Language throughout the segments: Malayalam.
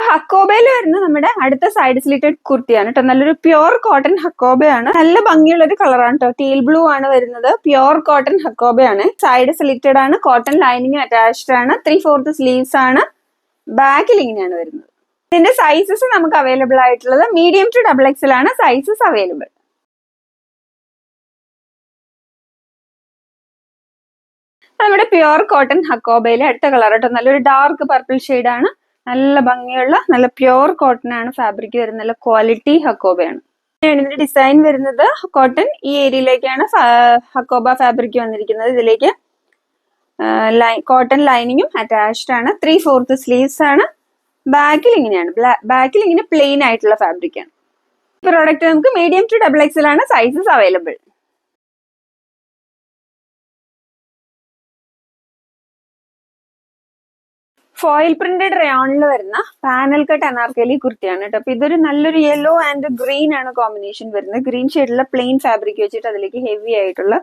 ഹക്കോബയിൽ വരുന്ന നമ്മുടെ അടുത്ത സൈഡ് സ്ലിറ്റഡ് കുർത്തിയാണ് കേട്ടോ നല്ലൊരു പ്യുർ കോട്ടൺ ഹക്കോബയാണ്. നല്ല ഭംഗിയുള്ള ഒരു കളറാണ് കേട്ടോ ടീൽ ബ്ലൂ ആണ് വരുന്നത്. പ്യുർ കോട്ടൺ ഹക്കോബയാണ്. സൈഡ് സ്ലിറ്റഡ് ആണ്. കോട്ടൺ ലൈനിങ് അറ്റാച്ച്ഡ് ആണ്. ത്രീ ഫോർത്ത് സ്ലീവ്സ് ആണ്. ബാക്കിൽ ഇങ്ങനെയാണ് വരുന്നത്. ഇതിന്റെ സൈസസ് നമുക്ക് അവൈലബിൾ ആയിട്ടുള്ളത് മീഡിയം ടു ഡബിൾ എക്സൽ ആണ് സൈസസ് അവൈലബിൾ നമ്മുടെ പ്യുർ കോട്ടൺ ഹക്കോബയിലെ അടുത്ത കളർ കേട്ടോ നല്ലൊരു ഡാർക്ക് പർപ്പിൾ ആണ്. നല്ല ഭംഗിയുള്ള നല്ല പ്യുവർ കോട്ടൺ ആണ് ഫാബ്രിക് വരുന്നത്. നല്ല ക്വാളിറ്റി ഹക്കോബയാണ്. ഇതിന്റെ ഡിസൈൻ വരുന്നത്. കോട്ടൺ ഈ ഏരിയയിലേക്കാണ് ഹക്കോബ ഫാബ്രിക് വന്നിരിക്കുന്നത്. ഇതിലേക്ക് കോട്ടൺ ലൈനിങ്ങും അറ്റാച്ച്ഡ് ആണ്. ത്രീ ഫോർത്ത് സ്ലീവ്സ് ആണ്. ബാക്കിൽ ഇങ്ങനെയാണ്. ബാക്കിൽ ഇങ്ങനെ പ്ലെയിൻ ആയിട്ടുള്ള ഫാബ്രിക് ആണ്. പ്രോഡക്റ്റ് നമുക്ക് മീഡിയം ടു ഡബിൾ എക്സൽ ആണ് സൈസസ് അവൈലബിൾ ഫോയിൽ പ്രിന്റഡ് റയോണിൽ വരുന്ന പാനൽ കട്ട് അനാർക്കലി കുർത്തിയാണ് കേട്ടോ. അപ്പൊ ഇതൊരു നല്ലൊരു യെല്ലോ ആൻഡ് ഗ്രീൻ ആണ് കോമ്പിനേഷൻ വരുന്നത്. ഗ്രീൻ ഷെയ്ഡിലുള്ള പ്ലെയിൻ ഫാബ്രിക് വെച്ചിട്ട് അതിലേക്ക് ഹെവി ആയിട്ടുള്ള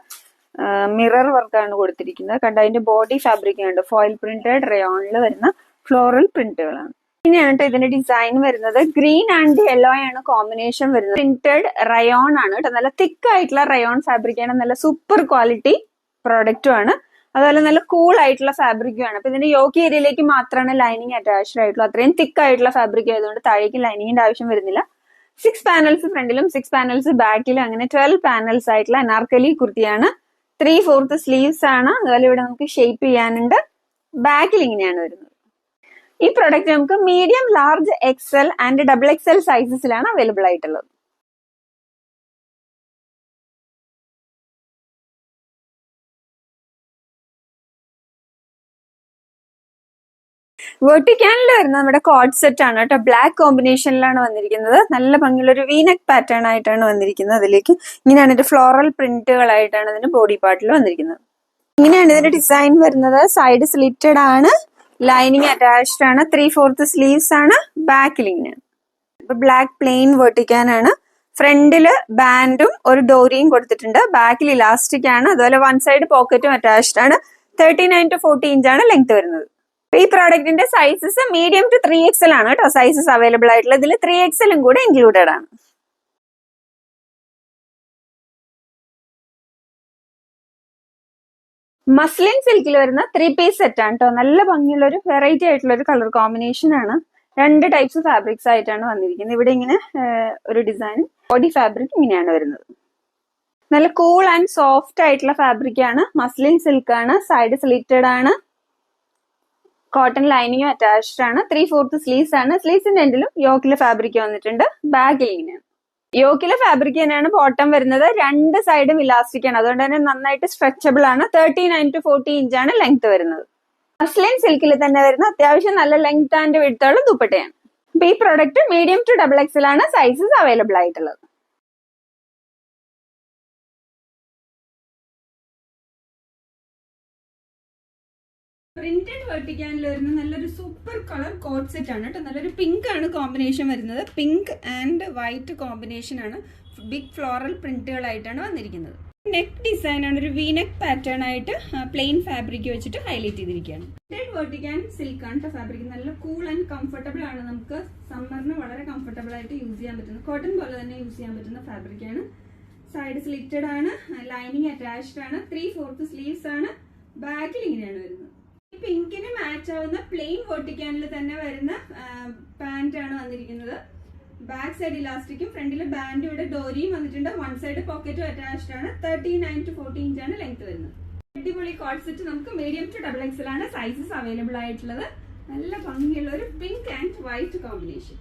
മിറർ വർക്കാണ് കൊടുത്തിരിക്കുന്നത്. കണ്ട അതിന്റെ ബോഡി ഫാബ്രിക് ഉണ്ട് ഫോയിൽ പ്രിന്റഡ് റയോണിൽ വരുന്ന ഫ്ലോറൽ പ്രിന്റുകളാണ് പിന്നെയാണ് കേട്ടോ ഇതിന്റെ ഡിസൈൻ വരുന്നത്. ഗ്രീൻ ആൻഡ് യെല്ലോ ആണ് കോമ്പിനേഷൻ വരുന്നത്. പ്രിന്റഡ് റയോൺ ആണ് കേട്ടോ. നല്ല തിക്ക് ആയിട്ടുള്ള റയോൺ ഫാബ്രിക് ആണ്. നല്ല സൂപ്പർ ക്വാളിറ്റി പ്രോഡക്റ്റും ആണ്. അതുപോലെ നല്ല കൂൾ ആയിട്ടുള്ള ഫാബ്രിക്കും ആണ് അപ്പൊ ഇതിന്റെ യോക്ക് ഏരിയയിലേക്ക് മാത്രമാണ് ലൈനിങ് അറ്റാച്ച്ഡ് ആയിട്ടുള്ളൂ. അത്രയും തിക്ക് ആയിട്ടുള്ള ഫാബ്രിക് ആയതുകൊണ്ട് താഴേക്ക് ലൈനിങ്ങിന്റെ ആവശ്യം വരുന്നില്ല. സിക്സ് പാനൽസ് ഫ്രണ്ടിലും സിക്സ് പാനൽസ് ബാക്കിലും അങ്ങനെ ട്വൽവ് പാനൽസ് ആയിട്ടുള്ള അനാർക്കലി കുർത്തിയാണ്. ത്രീ ഫോർത്ത് സ്ലീവ്സ് ആണ്. അതുപോലെ ഇവിടെ നമുക്ക് ഷേപ്പ് ചെയ്യാനുണ്ട്. ബാക്കിൽ ഇങ്ങനെയാണ് വരുന്നത്. ഈ പ്രൊഡക്റ്റ് നമുക്ക് medium large XL and double XL സൈസസിലാണ് available ആയിട്ടുള്ളത്. വെർട്ടിക്കാനിൽ വരുന്ന നമ്മുടെ കോഡ് സെറ്റ് ആണ് കേട്ടോ. ബ്ലാക്ക് കോമ്പിനേഷനിലാണ് വന്നിരിക്കുന്നത്. നല്ല ഭംഗിയുള്ള ഒരു വീനക് പാറ്റേൺ ആയിട്ടാണ് വന്നിരിക്കുന്നത് അതിലേക്ക്. ഇങ്ങനെയാണ് ഇതിന്റെ ഫ്ലോറൽ പ്രിന്റുകളായിട്ടാണ് ഇതിന്റെ ബോഡി പാർട്ടിൽ വന്നിരിക്കുന്നത്. ഇങ്ങനെയാണ് ഇതിന്റെ ഡിസൈൻ വരുന്നത്. സൈഡ് സ്ലിറ്റഡ് ആണ്. ലൈനിങ് അറ്റാച്ച്ഡ് ആണ്. ത്രീ ഫോർത്ത് സ്ലീവ്സ് ആണ് ബാക്കിൽ ഇങ്ങനെയാണ്. ഇപ്പൊ ബ്ലാക്ക് പ്ലെയിൻ വെർട്ടിക്കാനാണ് ഫ്രണ്ടിൽ ബാൻഡും ഒരു ഡോറിയും കൊടുത്തിട്ടുണ്ട്. ബാക്കിൽ ഇലാസ്റ്റിക് ആണ്. അതുപോലെ വൺ സൈഡ് പോക്കറ്റും അറ്റാച്ച്ഡ് ആണ്. തേർട്ടി നയൻ ടു ഫോർട്ടി ഇഞ്ചാണ് ലെങ്ത് വരുന്നത്. ഈ പ്രോഡക്റ്റിന്റെ sizes medium to three XL ആണ് കേട്ടോ. സൈസസ് അവൈലബിൾ ആയിട്ടുള്ള ഇതിൽ ത്രീ എക്സലും കൂടെ ഇൻക്ലൂഡഡ് ആണ്. മസ്ലിൻ സിൽക്കിൽ വരുന്ന ത്രീ പീസ് സെറ്റ് ആണ് കേട്ടോ. നല്ല ഭംഗിയുള്ള ഒരു വെറൈറ്റി ആയിട്ടുള്ള ഒരു കളർ കോമ്പിനേഷൻ ആണ്. രണ്ട് ടൈപ്സ് ഫാബ്രിക്സ് ആയിട്ടാണ് വന്നിരിക്കുന്നത്. ഇവിടെ ഇങ്ങനെ ഒരു ഡിസൈൻ ബോഡി ഫാബ്രിക് ഇങ്ങനെയാണ് വരുന്നത്. നല്ല കൂൾ ആൻഡ് സോഫ്റ്റ് ആയിട്ടുള്ള ഫാബ്രിക് ആണ്. മസ്ലിൻ സിൽക്ക് ആണ്. സൈഡ് സ്ലിറ്റഡ് ആണ്. കോട്ടൺ ലൈനിങ്ങും അറ്റാച്ച്ഡ് ആണ്. ത്രീ ഫോർത്ത് സ്ലീവ്സ് ആണ്. സ്ലീവ്സിന്റെ എൻഡിലും യോക്കിലെ ഫാബ്രിക് വന്നിട്ടുണ്ട്. ബാഗിൽ ഇങ്ങനെയാണ് യോക്കിലെ ഫാബ്രിക് തന്നെയാണ് ബോട്ടം വരുന്നത്. രണ്ട് സൈഡും ഇലാസ്റ്റിക് ആണ്. അതുകൊണ്ട് തന്നെ നന്നായിട്ട് സ്ട്രെച്ചബിൾ ആണ്. Thirty nine to forty inch ആണ് ലെങ്ത് വരുന്നത്. മസ്ലിൻ സിൽക്കിൽ തന്നെ വരുന്ന അത്യാവശ്യം നല്ല ലെങ്ത് ആൻഡ് വിടുത്തുള്ള ദുപ്പട്ടയാണ്. അപ്പൊ ഈ product medium to double XL ആണ് സൈസസ് അവൈലബിൾ ആയിട്ടുള്ളത്. പ്രിന്റഡ് വെർട്ടിക്കാനിൽ വരുന്ന നല്ലൊരു സൂപ്പർ കളർ കോട്ട് സെറ്റ് ആണ് കേട്ടോ. നല്ലൊരു പിങ്ക് ആണ് കോമ്പിനേഷൻ വരുന്നത്. പിങ്ക് ആൻഡ് വൈറ്റ് കോമ്പിനേഷൻ ആണ് ബിഗ് ഫ്ലോറൽ പ്രിന്റുകളായിട്ടാണ് വന്നിരിക്കുന്നത്. നെക്ക് ഡിസൈൻ ആണ്. ഒരു വീനെക്ക് പാറ്റേൺ ആയിട്ട് പ്ലെയിൻ ഫാബ്രിക് വെച്ചിട്ട് ഹൈലൈറ്റ് ചെയ്തിരിക്കുകയാണ്. പ്രിന്റഡ് വെർട്ടിക്കാൻ സിൽക്ക് ആണ് ഫാബ്രിക് നല്ല കൂൾ ആൻഡ് കംഫർട്ടബിൾ ആണ് നമുക്ക് സമ്മറിന് വളരെ കംഫർട്ടബിൾ ആയിട്ട് യൂസ് ചെയ്യാൻ പറ്റുന്ന കോട്ടൺ പോലെ തന്നെ യൂസ് ചെയ്യാൻ പറ്റുന്ന ഫാബ്രിക് ആണ്. സൈഡ് സ്ലിറ്റഡ് ആണ് ലൈനിങ് അറ്റാച്ച്ഡ് ആണ്. ത്രീ ഫോർത്ത് സ്ലീവ്സ് ആണ്. ബാക്കിൽ ഇങ്ങനെയാണ് വരുന്നത്. പിങ്കിന് മാച്ച് ആവുന്ന പ്ലെയിൻ വോട്ടിക്കാനിൽ തന്നെ വരുന്ന പാന്റ് ആണ് വന്നിരിക്കുന്നത്. ബാക്ക് സൈഡ് ഇലാസ്റ്റിക്കും ഫ്രണ്ടിൽ ബാൻഡ് ഇവിടെ ഡോരിയും വന്നിട്ടുണ്ട്. വൺ സൈഡ് പോക്കറ്റും അറ്റാച്ച്ഡ് ആണ്. Thirty nine to forty inch ആണ് ലെങ്ത് വരുന്നത്. അടിപൊളി കോഡ് സെറ്റ് നമുക്ക് മീഡിയം ടു ഡബിൾ എക്സൽ ആണ് സൈസസ് അവൈലബിൾ ആയിട്ടുള്ളത്. നല്ല ഭംഗിയുള്ള ഒരു പിങ്ക് ആൻഡ് വൈറ്റ് കോമ്പിനേഷൻ